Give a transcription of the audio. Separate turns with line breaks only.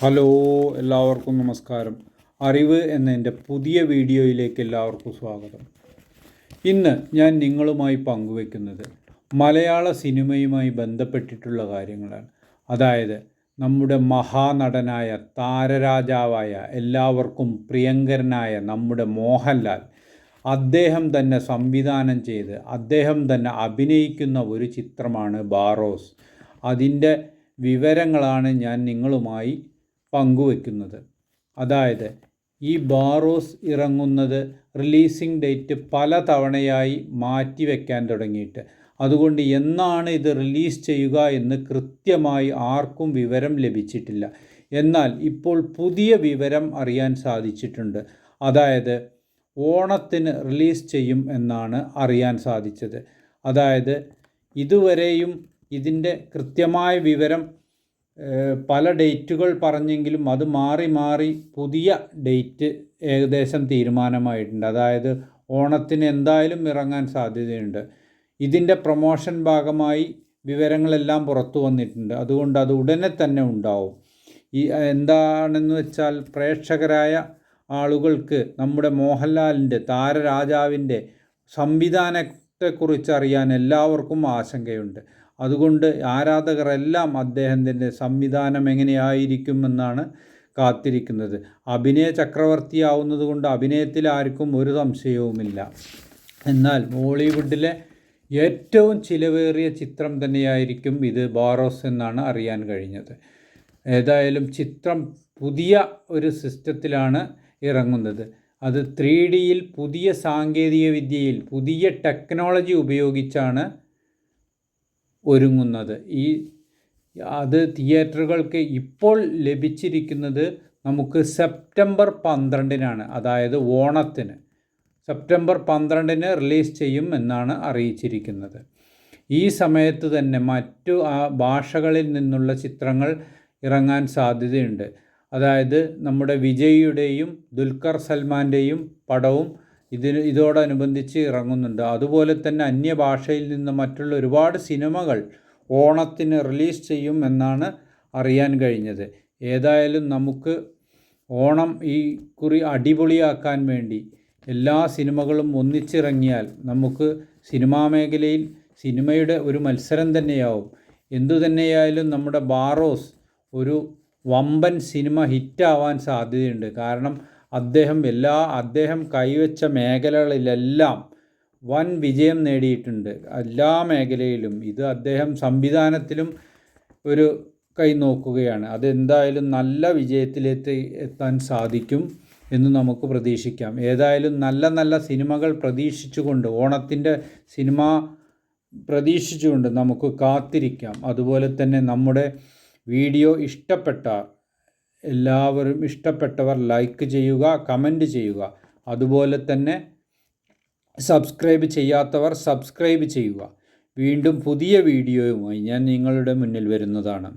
Hello എല്ലാവർക്കും നമസ്കാരം. അറിവ് എന്ന എന്റെ പുതിയ വീഡിയോയിലേക്ക് എല്ലാവർക്കും സ്വാഗതം. ഇന്ന് ഞാൻ നിങ്ങളുമായി പങ്കുവെക്കുന്നത് മലയാള സിനിമയുമായി ബന്ധപ്പെട്ടിട്ടുള്ള കാര്യങ്ങളാണ്. അതായത് നമ്മുടെ മഹാനടനായ താരരാജാവായ എല്ലാവർക്കും പ്രിയങ്കരനായ നമ്മുടെ മോഹൻലാൽ അദ്ദേഹം തന്നെ സംവിധാനം ചെയ്ത് അദ്ദേഹം തന്നെ അഭിനയിക്കുന്ന ഒരു ചിത്രമാണ് ബാറോസ്. അതിന്റെ വിവരങ്ങളാണ് ഞാൻ നിങ്ങളുമായി പങ്കുവെക്കുന്നത്. അതായത് ഈ ബാറോസ് ഇറങ്ങുന്നത് റിലീസിംഗ് ഡേറ്റ് പല തവണയായി മാറ്റിവെക്കാൻ തുടങ്ങിയിട്ട്. അതുകൊണ്ട് എന്നാണ് ഇത് റിലീസ് ചെയ്യുക എന്ന് കൃത്യമായി ആർക്കും വിവരം ലഭിച്ചിട്ടില്ല. എന്നാൽ ഇപ്പോൾ പുതിയ വിവരം അറിയാൻ സാധിച്ചിട്ടുണ്ട്. അതായത് ഓണത്തിന് റിലീസ് ചെയ്യും എന്നാണ് അറിയാൻ സാധിച്ചത്. അതായത് ഇതുവരെയും ഇതിന്റെ കൃത്യമായ വിവരം പല ഡേറ്റുകൾ പറഞ്ഞെങ്കിലും അത് മാറി മാറി പുതിയ ഡേറ്റ് ഏകദേശം തീരുമാനമായിട്ടുണ്ട്. അതായത് ഓണത്തിന് എന്തായാലും ഇറങ്ങാൻ സാധ്യതയുണ്ട്. ഇതിന്റെ പ്രൊമോഷൻ ഭാഗമായി വിവരങ്ങളെല്ലാം പുറത്തു വന്നിട്ടുണ്ട്. അതുകൊണ്ട് അത് ഉടനെ തന്നെ ഉണ്ടാവും. ഈ എന്താണെന്ന് വെച്ചാൽ പ്രേക്ഷകരായ ആളുകൾക്ക് നമ്മുടെ മോഹൻലാലിന്റെ താരരാജാവിന്റെ സംവിധാനത്തെക്കുറിച്ച് അറിയാൻ എല്ലാവർക്കും ആശങ്കയുണ്ട്. അതുകൊണ്ട് ആരാധകരെല്ലാം അദ്ദേഹത്തിന്റെ സംവിധാനം എങ്ങനെയായിരിക്കുമെന്നാണ് കാത്തിരിക്കുന്നത്. അഭിനയ ചക്രവർത്തിയാവുന്നത് കൊണ്ട് അഭിനയത്തിൽ ആർക്കും ഒരു സംശയവുമില്ല. എന്നാൽ ബോളിവുഡിലെ ഏറ്റവും ചിലവേറിയ ചിത്രം തന്നെയായിരിക്കും ഇത് ബാറോസ് എന്നാണ് അറിയാൻ കഴിഞ്ഞത്. ഏതായാലും ചിത്രം പുതിയ ഒരു സിസ്റ്റത്തിലാണ് ഇറങ്ങുന്നത്. അത് ത്രീ ഡിയിൽ പുതിയ സാങ്കേതിക വിദ്യയിൽ പുതിയ ടെക്നോളജി ഉപയോഗിച്ചാണ് ഒരുങ്ങുന്നത്. ഈ അത് തിയേറ്ററുകൾക്ക് ഇപ്പോൾ ലഭിച്ചിരിക്കുന്നത് നമുക്ക് സെപ്റ്റംബർ പന്ത്രണ്ടിനാണ് അതായത് ഓണത്തിന്. സെപ്റ്റംബർ പന്ത്രണ്ടിന് റിലീസ് ചെയ്യും എന്നാണ് അറിയിച്ചിരിക്കുന്നത്. ഈ സമയത്ത് തന്നെ മറ്റു ആ ഭാഷകളിൽ നിന്നുള്ള ചിത്രങ്ങൾ ഇറങ്ങാൻ സാധ്യതയുണ്ട്. അതായത് നമ്മുടെ വിജയിയുടെയും ദുൽഖർ സൽമാന്റെയും പടവും ഇതിന് ഇതോടനുബന്ധിച്ച് ഇറങ്ങുന്നുണ്ട്. അതുപോലെ തന്നെ അന്യഭാഷയിൽ നിന്ന് മറ്റുള്ള ഒരുപാട് സിനിമകൾ ഓണത്തിന് റിലീസ് ചെയ്യും എന്നാണ് അറിയാൻ കഴിഞ്ഞത്. ഏതായാലും നമുക്ക് ഓണം ഈ കുറി അടിപൊളിയാക്കാൻ വേണ്ടി എല്ലാ സിനിമകളും ഒന്നിച്ചിറങ്ങിയാൽ നമുക്ക് സിനിമാ മേഖലയിൽ സിനിമയുടെ ഒരു മത്സരം തന്നെയാവും. എന്തു തന്നെയായാലും നമ്മുടെ ബാറോസ് ഒരു വമ്പൻ സിനിമ ഹിറ്റാവാൻ സാധ്യതയുണ്ട്. കാരണം അദ്ദേഹം എല്ലാ അദ്ദേഹം കൈവച്ച മേഖലകളിലെല്ലാം വൻ വിജയം നേടിയിട്ടുണ്ട്. എല്ലാ മേഖലയിലും ഇത് അദ്ദേഹം സംവിധാനത്തിലും ഒരു കൈ നോക്കുകയാണ്. അതെന്തായാലും നല്ല വിജയത്തിലെത്തി എത്താൻ സാധിക്കും എന്ന് നമുക്ക് പ്രതീക്ഷിക്കാം. ഏതായാലും നല്ല നല്ല സിനിമകൾ പ്രതീക്ഷിച്ചുകൊണ്ട് ഓണത്തിന്റെ സിനിമ പ്രതീക്ഷിച്ചുകൊണ്ട് നമുക്ക് കാത്തിരിക്കാം. അതുപോലെ തന്നെ നമ്മുടെ വീഡിയോ ഇഷ്ടപ്പെട്ടാൽ എല്ലാവരും ഇഷ്ടപ്പെട്ടവർ ലൈക്ക് ചെയ്യുക കമന്റ് ചെയ്യുക. അതുപോലെ തന്നെ സബ്സ്ക്രൈബ് ചെയ്യാത്തവർ സബ്സ്ക്രൈബ് ചെയ്യുക. വീണ്ടും പുതിയ വീഡിയോയുമായി ഞാൻ നിങ്ങളുടെ മുന്നിൽ വരുന്നതാണ്.